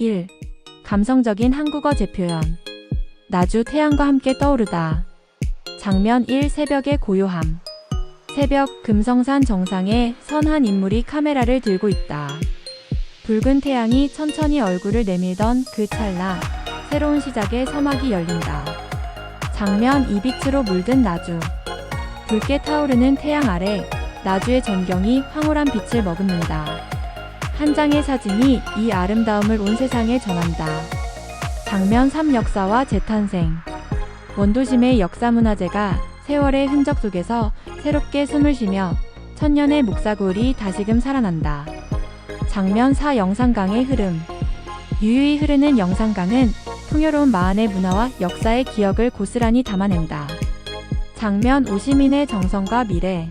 1. 감성적인 한국어 재표현. 나주 태양과 함께 떠오르다. 장면 1 새벽의 고요함. 새벽 금성산 정상에 선 한 인물이 카메라를 들고 있다. 붉은 태양이 천천히 얼굴을 내밀던 그 찰나 새로운 시작의 서막이 열린다. 장면 이 빛으로 물든 나주. 붉게 타오르는 태양 아래 나주의 전경이 황홀한 빛을 머금는다. 한 장의 사진이 이 아름다움을 온 세상에 전한다. 장면 3 역사와 재탄생. 원도심의 역사문화재가 세월의 흔적 속에서 새롭게 숨을 쉬며 천년의 목사골이 다시금 살아난다. 장면 4 영산강의 흐름. 유유히 흐르는 영산강은 풍요로운 마안의 문화와 역사의 기억을 고스란히 담아낸다. 장면 5 시민의 정성과 미래.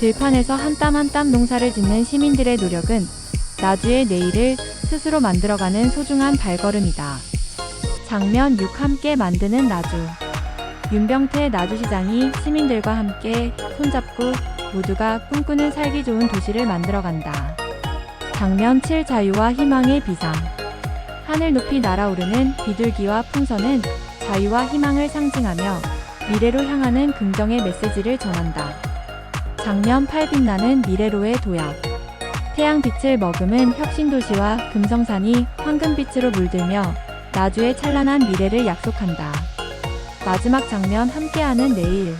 들판에서 한 땀 한 땀 농사를 짓는 시민들의 노력은 나주의 내일을 스스로 만들어가는 소중한 발걸음이다. 장면 6 함께 만드는 나주. 윤병태 나주시장이 시민들과 함께 손잡고 모두가 꿈꾸는 살기 좋은 도시를 만들어간다. 장면 7 자유와 희망의 비상. 하늘 높이 날아오르는 비둘기와 풍선은 자유와 희망을 상징하며 미래로 향하는 긍정의 메시지를 전한다. 장면 8 빛나는 미래로의 도약. 태양빛을 머금은 혁신도시와 금성산이 황금빛으로 물들며 나주의 찬란한 미래를 약속한다. 마지막 장면 함께하는 내일.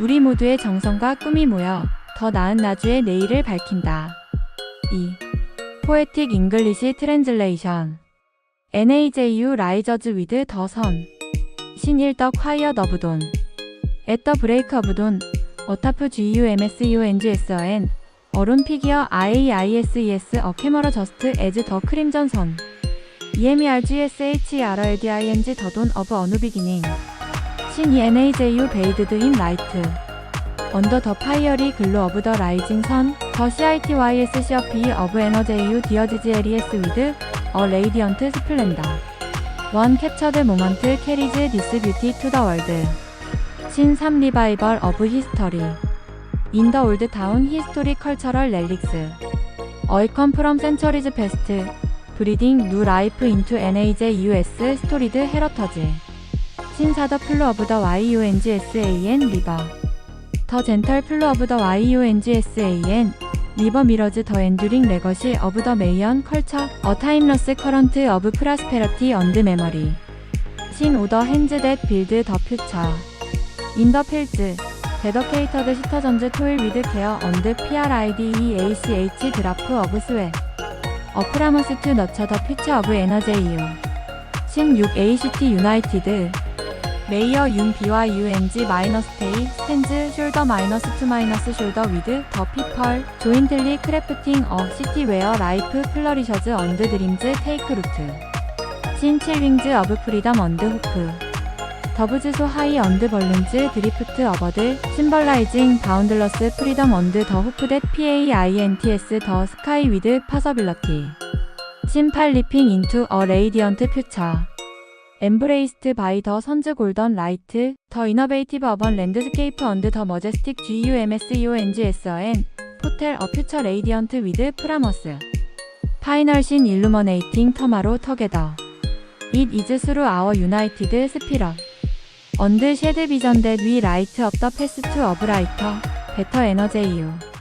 우리 모두의 정성과 꿈이 모여 더 나은 나주의 내일을 밝힌다. 2. 포에틱 잉글리시 트랜즐레이션 NAJU 라이저즈 위드 더 선. 신일덕 화이어 더브돈. 앳더 브레이크 오브 돈. 어타프 GUMSUNGSN. 어른 피기어 IAISES 어 캐머러 저스트 에즈 더 크림전 선. EMERGSHERLDING 더돈 어브 어느 비기닝. 신 ENAJU 베이드드 인 라이트. 언더 더 파이어리 글로 어브 더 라이징 선. 더 CITYSC 어피 어브 에너제이유 디어지지에리에스 위드 어 레이디언트 스플렌더. 원 캡처드 모먼트 캐리즈 디스 뷰티 투 더 월드. 신3 리바이벌 어브 히스터리. 인더 올드 타운 히스토리 컬처럴 렐릭스. 어이컨 프롬 센처리즈 페스트. 브리딩 뉴 라이프 인투 NAJ US 스토리드 헤러터즈. 신사더 플루 오브 더 YUNGSAN 리버. 더 젠털 플루 오브 더 YUNGSAN 리버 미러즈 더 엔듀링 레거시 오브 더 메이언 컬처 어 타임러스 커런트 오브 프라스페러티 언드 메모리. 신 오더 핸즈 댓 빌드 더 퓨처. 인더 필즈. 데더케이터드 시터전즈 토일 위드 케어 언드 PRIDEACH 드라프 어브 스웨. 어프라머스 투 너처 더 피처 오브 에너제이유. 신6 ACT 유나이티드. 메이어 윤 비와 UNG 마이너스 테이 스탠즈 숄더 마이너스 투 마이너스 숄더 위드 더 피펄 조인틀리 크래프팅 어 시티웨어 라이프 플러리셔즈 언드 드림즈 테이크 루트 신 칠윙즈 어브 프리덤 언드 호프 더브즈소 하이 언드 벌룬즈 드리프트 어버드 심벌라이징 바운들러스 프리덤 언드 더 호프댓 PAINTS 더 스카이 위드 파서빌러티. 심팔 리핑 인투 어 레이디언트 퓨처. 엠브레이스트 바이 더 선즈 골던 라이트 더 이너베이티브 어번 랜드스케이프 언드 더 머제스틱 GUMSUNGSN 포텔 어 퓨처 레이디언트 위드 프라머스. 파이널 신 일루머네이팅 터마로 터게더. It is through our united spirit 언드 쉐드 비전 that we light up the path to a brighter, better energy you